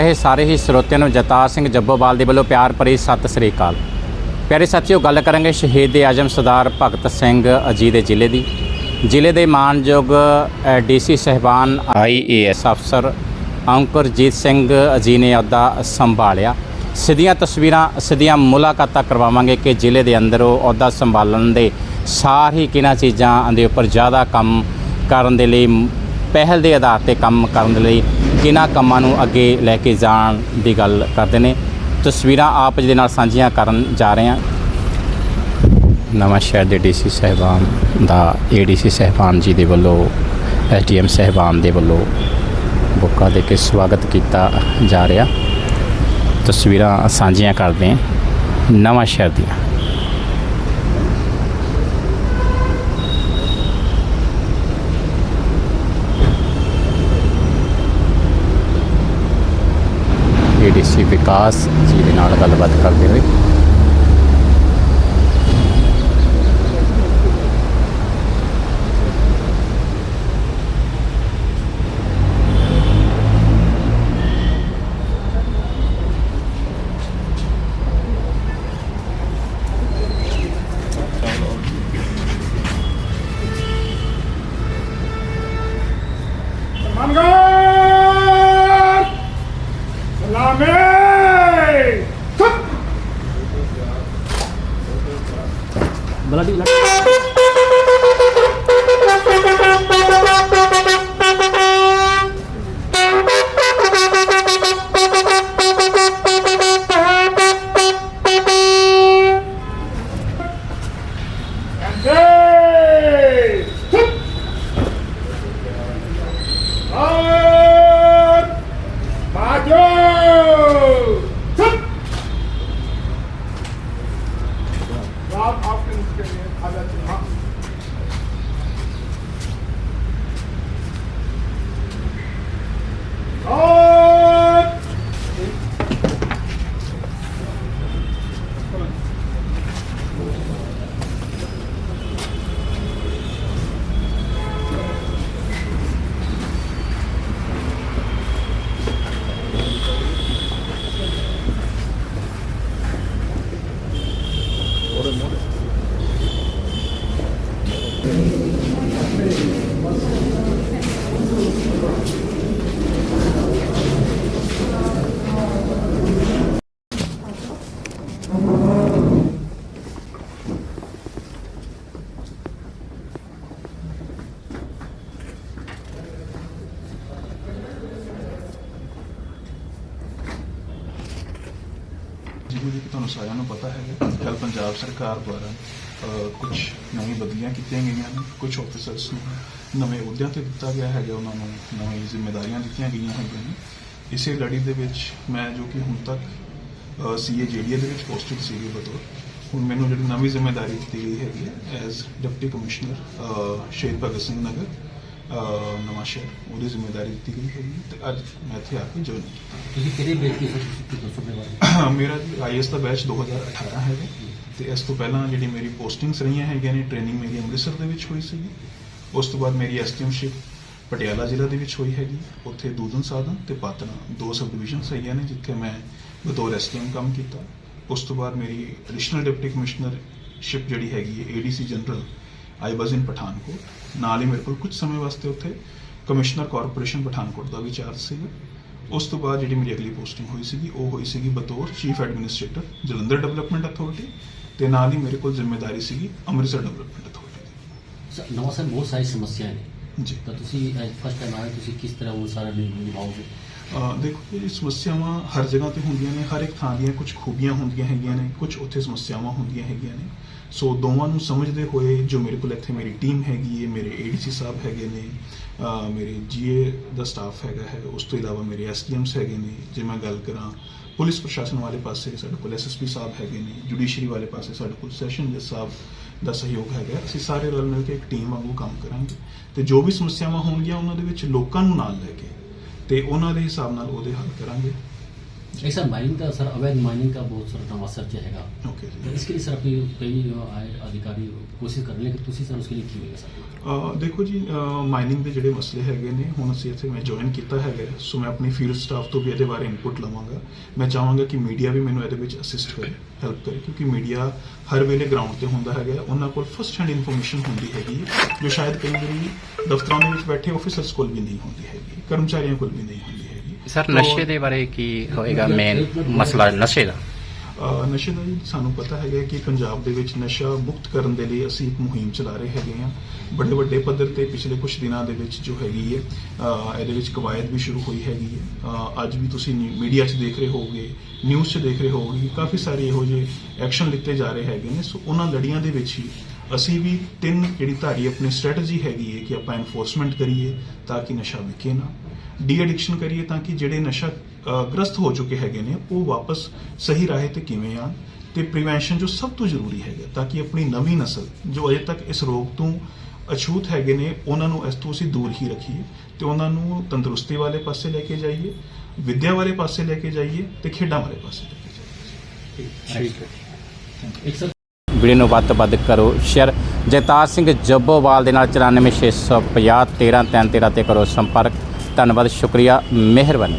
ਇਹ ਸਾਰੇ ਹੀ ਸਰੋਤਿਆਂ ਨੂੰ ਜਤਾ ਸਿੰਘ ਜੱਬੋਵਾਲ ਦੇ ਵੱਲੋਂ ਪਿਆਰ ਭਰੀ ਸਤਿ ਸ੍ਰੀ ਅਕਾਲ। ਪਿਆਰੇ ਸਾਥੀਓ, ਗੱਲ ਕਰਾਂਗੇ ਸ਼ਹੀਦ ਦੇ ਆਜਮ ਸਰਦਾਰ ਭਗਤ ਸਿੰਘ ਅਜੀ ਦੇ ਜ਼ਿਲ੍ਹੇ ਦੀ। ਜ਼ਿਲ੍ਹੇ ਦੇ ਮਾਨਯੋਗ ਡੀਸੀ ਸਹਿਬਾਨ ਆਈਏਐਸ ਅਫਸਰ ਅੰਕੁਰਜੀਤ ਸਿੰਘ ਅਜੀ ਨੇ ਅਹੁਦਾ ਸੰਭਾਲਿਆ। ਸਿੱਧੀਆਂ ਤਸਵੀਰਾਂ, ਸਿੱਧੀਆਂ ਮੁਲਾਕਾਤਾਂ ਕਰਵਾਵਾਂਗੇ ਕਿ ਜ਼ਿਲ੍ਹੇ ਦੇ ਅੰਦਰ ਉਹ ਅਹੁਦਾ ਸੰਭਾਲਣ ਦੇ ਸਾਰ ਹੀ ਕਿਹਨਾਂ ਚੀਜ਼ਾਂ ਦੇ ਉੱਪਰ ਜ਼ਿਆਦਾ ਕੰਮ ਕਰਨ ਦੇ ਲਈ, ਪਹਿਲ ਦੇ ਆਧਾਰ ਤੇ ਕੰਮ ਕਰਨ ਦੇ ਲਈ ਕਿਹਨਾਂ ਕੰਮਾਂ ਨੂੰ ਅੱਗੇ ਲੈ ਕੇ ਜਾਣ ਦੀ ਗੱਲ ਕਰਦੇ ਨੇ। ਤਸਵੀਰਾਂ ਆਪ ਜੀ ਦੇ ਨਾਲ ਸਾਂਝੀਆਂ ਕਰਨ ਜਾ ਰਹੇ ਹਾਂ। ਨਵਾਂ ਸ਼ਹਿਰ ਦੇ ਡੀਸੀ ਸਹਿਬਾਨ ਦਾ, ਏਡੀਸੀ ਸਹਿਬਾਨ ਜੀ ਦੇ ਵੱਲੋਂ, ਐਸਡੀਐਮ ਸਹਿਬਾਨ ਦੇ ਵੱਲੋਂ ਬੁੱਕਾ ਦੇ ਕੇ ਸਵਾਗਤ ਕੀਤਾ ਜਾ ਰਿਹਾ। ਤਸਵੀਰਾਂ ਸਾਂਝੀਆਂ ਕਰਦੇ ਹਾਂ ਨਵਾਂ ਸ਼ਹਿਰ ਦੀਆਂ। ਏਡੀਸੀ ਵਿਕਾਸ ਜੀ ਦੇ ਨਾਲ ਗੱਲਬਾਤ ਕਰਦੇ ਹੋਏ। la, la, la, ਜਿਵੇਂ ਕਿ ਤੁਹਾਨੂੰ ਸਾਰਿਆਂ ਨੂੰ ਪਤਾ ਹੈ ਕੱਲ ਪੰਜਾਬ ਸਰਕਾਰ ਦੁਆਰਾ ਕੁਝ ਨਵੀਂ ਬਦਲੀਆਂ ਕੀਤੀਆਂ ਗਈਆਂ ਨੇ ਕੁਝ ਆਫੀਸਰਸ ਨੂੰ ਨਵੇਂ ਅਹੁਦਿਆਂ ਤੇ ਦਿੱਤਾ ਗਿਆ ਹੈਗਾ, ਉਹਨਾਂ ਨੂੰ ਨਵੀਂ ਜ਼ਿੰਮੇਵਾਰੀਆਂ ਦਿੱਤੀਆਂ ਗਈਆਂ ਹੈਗੀਆਂ ਨੇ। ਇਸੇ ਲੜੀ ਦੇ ਵਿੱਚ ਮੈਂ ਜੋ ਕਿ ਹੁਣ ਤੱਕ ਸੀਏ ਜੇਡੀਏ ਦੇ ਵਿੱਚ ਪੋਸਟਡ ਸੀਗੇ ਬਤੌਰ, ਹੁਣ ਮੈਨੂੰ ਜਿਹੜੀ ਨਵੀਂ ਜ਼ਿੰਮੇਵਾਰੀ ਦਿੱਤੀ ਗਈ ਹੈਗੀ ਹੈ ਐਜ਼ ਡਿਪਟੀ ਕਮਿਸ਼ਨਰ ਸ਼ਹੀਦ ਭਗਤ ਸਿੰਘ ਨਗਰ ਨਵਾਂ ਸ਼ਹਿਰ ਉਹਦੀ ਜ਼ਿੰਮੇਵਾਰੀ ਦਿੱਤੀ ਗਈ ਹੈ ਤੇ ਅੱਜ ਮੈਂ ਇੱਥੇ ਆ ਕੇ ਜੁਆਇਨ ਕੀਤਾ। ਤੁਸੀਂ ਕਿਹੜੇ ਬੇਸ ਤੇ ਸਿੱਖੀ ਦੱਸੋ ਦੇ ਬਾਰੇ। ਮੇਰਾ ਆਈਐਸ ਦਾ ਬੈਚ 2018 ਹੈਗਾ। ਤੇ ਇਸ ਤੋਂ ਪਹਿਲਾਂ ਜਿਹੜੀ ਮੇਰੀ ਪੋਸਟਿੰਗਸ ਰਹੀਆਂ ਹੈਗੀਆਂ ਨੇ ਟ੍ਰੇਨਿੰਗ ਮੇਰੀ ਅੰਮ੍ਰਿਤਸਰ ਦੇ ਵਿੱਚ ਹੋਈ ਸੀਗੀ। ਉਸ ਤੋਂ ਬਾਅਦ ਮੇਰੀ ਐਸਟੀਐਮਸ਼ਿਪ ਪਟਿਆਲਾ ਜ਼ਿਲ੍ਹਾ ਦੇ ਵਿੱਚ ਹੋਈ ਹੈਗੀ। ਉੱਥੇ ਦੂਦਨ ਸਾਧਨ ਤੇ ਪਾਤਨਾ ਦੋ ਸਬ ਡਿਵੀਜ਼ਨਸ ਹੈਗੀਆਂ ਨੇ ਜਿੱਥੇ ਮੈਂ ਬਤੌਰ ਐਸਟੀਐਮ ਕੰਮ ਕੀਤਾ। ਉਸ ਤੋਂ ਬਾਅਦ ਮੇਰੀ ਐਡੀਸ਼ਨਲ ਡਿਪਟੀ ਕਮਿਸ਼ਨਰਸ਼ਿਪ ਜਿਹੜੀ ਹੈਗੀ ਹੈ ADC general I was in Pathankot. ਨਾਲ ਹੀ ਮੇਰੇ ਕੋਲ ਕੁਝ ਸਮੇਂ ਵਾਸਤੇ ਉੱਥੇ ਕਮਿਸ਼ਨਰ ਕਾਰਪੋਰੇਸ਼ਨ ਪਠਾਨਕੋਟ ਦਾ ਵੀ ਚਾਰਜ ਸੀਗਾ। ਉਸ ਤੋਂ ਬਾਅਦ ਜਿਹੜੀ ਮੇਰੀ ਅਗਲੀ ਪੋਸਟਿੰਗ ਹੋਈ ਸੀਗੀ ਉਹ ਹੋਈ ਸੀਗੀ ਬਤੌਰ chief administrator Jalandhar development authority ਤੇ ਨਾਲ ਹੀ ਮੇਰੇ ਕੋਲ ਜ਼ਿੰਮੇਵਾਰੀ ਸੀਗੀ ਅੰਮ੍ਰਿਤਸਰ ਡਿਵੈਲਪਮੈਂਟ ਅਥਾਰਟੀ ਸ- ਨਵਾਂ ਸਾਹਿਬ ਬਹੁਤ ਸਾਰੀ ਸਮੱਸਿਆ ਨੇ। ਦੀ ਜੀ। ਤਾਂ ਤੁਸੀਂ ਫਸਟ ਟਾਈਮ ਆਏ ਤੁਸੀਂ ਕਿਸ ਤਰ੍ਹਾਂ ਉਹ ਸਾਰਾ ਨਿਭਾਓਗੇ? ਦੇਖੋ ਇਹ ਸਮੱਸਿਆਵਾਂ ਹਰ ਜਗ੍ਹਾ ਤੇ ਹੁੰਦੀਆਂ ਨੇ ਹਰ ਇੱਕ ਥਾਂ ਦੀਆਂ ਕੁਝ ਖੂਬੀਆਂ ਹੁੰਦੀਆਂ ਹੈਗੀਆਂ ਨੇ ਕੁਝ ਉੱਥੇ ਸਮੱਸਿਆਵਾਂ ਹੁੰਦੀਆਂ ਹੈਗੀਆਂ ਨੇ। ਸੋ ਦੋਵਾਂ ਨੂੰ ਸਮਝਦੇ ਹੋਏ ਜੋ ਮੇਰੇ ਕੋਲ ਇੱਥੇ ਮੇਰੀ ਟੀਮ ਹੈਗੀ ਹੈ, ਮੇਰੇ ਏਡੀਸੀ ਸਾਹਿਬ ਹੈਗੇ ਨੇ, ਅਹ ਮੇਰੇ ਜੀਏ ਦਾ ਸਟਾਫ ਹੈਗਾ ਹੈ, ਉਸ ਤੋਂ ਇਲਾਵਾ ਮੇਰੇ ਐਸਡੀਐਮਸ ਹੈਗੇ ਨੇ, ਜੇ ਮੈਂ ਗੱਲ ਕਰਾਂ, ਪੁਲਿਸ ਪ੍ਰਸ਼ਾਸਨ ਵਾਲੇ ਪਾਸੇ ਸਾਡੇ ਕੋਲ ਐਸਐਸਪੀ ਸਾਹਿਬ ਹੈਗੇ ਨੇ ਜੁਡੀਸ਼ਰੀ ਵਾਲੇ ਪਾਸੇ ਸਾਡੇ ਕੋਲ ਸੈਸ਼ਨ ਜੱਜ ਸਾਹਿਬ ਦਾ ਸਹਿਯੋਗ ਹੈਗਾ ਅਸੀਂ ਸਾਰੇ ਰਲ ਮਿਲ ਕੇ ਇੱਕ ਟੀਮ ਵਾਂਗੂ ਕੰਮ ਕਰਾਂਗੇ। ਤੇ ਜੋ ਵੀ ਸਮੱਸਿਆਵਾਂ ਹੋਣਗੀਆਂ, ਉਹਨਾਂ ਦੇ ਵਿੱਚ ਲੋਕਾਂ ਨੂੰ ਨਾਲ ਲੈ ਕੇ ਤੇ ਉਹਨਾਂ ਦੇ ਹਿਸਾਬ ਨਾਲ ਉਹਦੇ ਹੱਲ ਕਰਾਂਗੇ। एक सर माइनिंग का सर अवैध माइनिंग का बहुत सारा नवा सर्च हैगा ਓਕੇ तो इसके लिए सर अपनी कई आए अधिकारी कोशिश कर रहे हैं कि तुसी सर उसके लिए की होगा सर ਅਹ ਦੇਖੋ ਜੀ ਮਾਈਨਿੰਗ ਦੇ ਜਿਹੜੇ ਮਸਲੇ ਹੈਗੇ ਨੇ ਹੁਣ ਅਸੀਂ ਇੱਥੇ ਮੈਂ ਜੁਆਇਨ ਕੀਤਾ ਹੈਗਾ ਸੋ ਮੈਂ ਆਪਣੀ ਫੀਲਡ ਸਟਾਫ ਤੋਂ ਵੀ ਇਹਦੇ ਬਾਰੇ ਇਨਪੁਟ ਲਵਾਂਗਾ ਮੈਂ ਚਾਹਾਂਗਾ ਕਿ ਮੀਡੀਆ ਵੀ ਮੈਨੂੰ ਇਹਦੇ ਵਿੱਚ ਅਸਿਸਟ ਕਰੇ ਹੈਲਪ ਕਰੇ ਕਿਉਂਕਿ ਮੀਡੀਆ ਹਰ ਵੇਲੇ ਗਰਾਊਂਡ ਤੇ ਹੁੰਦਾ ਹੈਗਾ ਉਹਨਾਂ ਕੋਲ ਫਸਟ ਹੈਂਡ ਇਨਫੋਰਮੇਸ਼ਨ ਹੁੰਦੀ ਹੈਗੀ ਹੈ, ਜੋ ਸ਼ਾਇਦ ਕਈ ਵਾਰੀ ਦਫ਼ਤਰਾਂ ਦੇ ਵਿੱਚ ਬੈਠੇ ਆਫੀਸਰਸ ਕੋਲ ਵੀ ਨਹੀਂ ਹੁੰਦੀ ਹੈਗੀ ਕਰਮਚਾਰੀਆਂ ਕੋਲ ਵੀ ਨਹੀਂ ਹੁੰਦੀ ਹੈਗੀ ਸਰ ਨਸ਼ੇ ਦੇ ਬਾਰੇ ਕੀ ਹੋਏਗਾ ਮੇਨ ਮਸਲਾ ਨਸ਼ੇ ਦਾ? ਅਹ ਨਸ਼ੇ ਦਾ ਜੀ ਸਾਨੂੰ ਪਤਾ ਹੈਗਾ ਕਿ ਪੰਜਾਬ ਦੇ ਵਿੱਚ ਨਸ਼ਾ ਮੁਕਤ ਕਰਨ ਦੇ ਲਈ ਅਸੀਂ ਇੱਕ ਮੁਹਿੰਮ ਚਲਾ ਰਹੇ ਹੈਗੇ ਹਾਂ। ਬੜੇ ਵੱਡੇ ਪੱਧਰ ਤੇ ਪਿਛਲੇ ਕੁਝ ਦਿਨਾਂ ਦੇ ਵਿੱਚ ਜੋ ਹੈਗੀ ਹੈ, ਅਹ ਇਹਦੇ ਵਿੱਚ ਕਵਾਇਦ ਵੀ ਸ਼ੁਰੂ ਹੋਈ ਹੈਗੀ ਹੈ। ਅਹ ਅੱਜ ਵੀ ਤੁਸੀਂ ਮੀਡੀਆ 'ਚ ਦੇਖ ਰਹੇ ਹੋਵੋਗੇ ਨਿਊਜ਼ 'ਚ ਦੇਖ ਰਹੇ ਹੋਵੋਗੇ ਕਾਫੀ ਸਾਰੇ ਇਹੋ ਜਿਹੇ ਐਕਸ਼ਨ ਲਿੱਤੇ ਜਾ ਰਹੇ ਹੈਗੇ ਨੇ। ਸੋ ਉਹਨਾਂ ਲੜੀਆਂ ਦੇ ਵਿੱਚ ਹੀ ਅਸੀਂ ਵੀ ਤਿੰਨ ਜਿਹੜੀ ਧਾਰੀ ਆਪਣੀ ਸਟ੍ਰੈਟਜੀ ਹੈਗੀ ਹੈ ਕਿ ਆਪਾਂ ਐਨਫੋਰਸਮੈਂਟ ਕਰੀਏ ਤਾਂ ਕਿ ਨਸ਼ਾ ਵਿਕੇ ਨਾ। ਡੀ ਐਡਿਕਸ਼ਨ ਕਰੀਏ ਤਾਂ ਕਿ ਜਿਹੜੇ ਨਸ਼ਾ ਗ੍ਰਸਤ ਹੋ ਚੁੱਕੇ ਹੈਗੇ ਨੇ ਉਹ ਵਾਪਸ ਸਹੀ ਰਾਹੇ ਤੇ ਕਿਵੇਂ ਆਣ ਤੇ ਪ੍ਰੀਵੈਂਸ਼ਨ ਜੋ ਸਭ ਤੋਂ ਜ਼ਰੂਰੀ ਹੈਗਾ ਤਾਂ ਕਿ ਆਪਣੀ ਨਵੀਂ ਨਸਲ ਜੋ ਅਜੇ ਤੱਕ ਇਸ ਰੋਗ ਤੋਂ ਅਛੂਤ ਹੈਗੇ ਨੇ ਉਹਨਾਂ ਨੂੰ ਇਸ ਤੋਂ ਅਸੀਂ ਦੂਰ ਹੀ ਰੱਖੀਏ ਤੇ ਉਹਨਾਂ ਨੂੰ ਤੰਦਰੁਸਤੀ ਵਾਲੇ ਪਾਸੇ ਲੈ ਕੇ ਜਾਈਏ ਵਿੱਦਿਆ ਵਾਲੇ ਪਾਸੇ ਲੈ ਕੇ ਜਾਈਏ ਤੇ ਖੇਡਾਂ ਵਾਲੇ ਪਾਸੇ ਲੈ ਕੇ ਜਾਈਏ। ਠੀਕ ਹੈ। ਵੀਡੀਓ ਨੂੰ ਵੱਧ ਤੋਂ ਵੱਧ ਕਰੋ ਸ਼ੇਅਰ। ਜੈਤਾਰ ਸਿੰਘ ਜੱਬੋਵਾਲ ਦੇ ਨਾਲ 9460513313 ਤੇ ਕਰੋ ਸੰਪਰਕ। ਧੰਨਵਾਦ ਸ਼ੁਕਰੀਆ ਮਿਹਰਬਾਨੀ।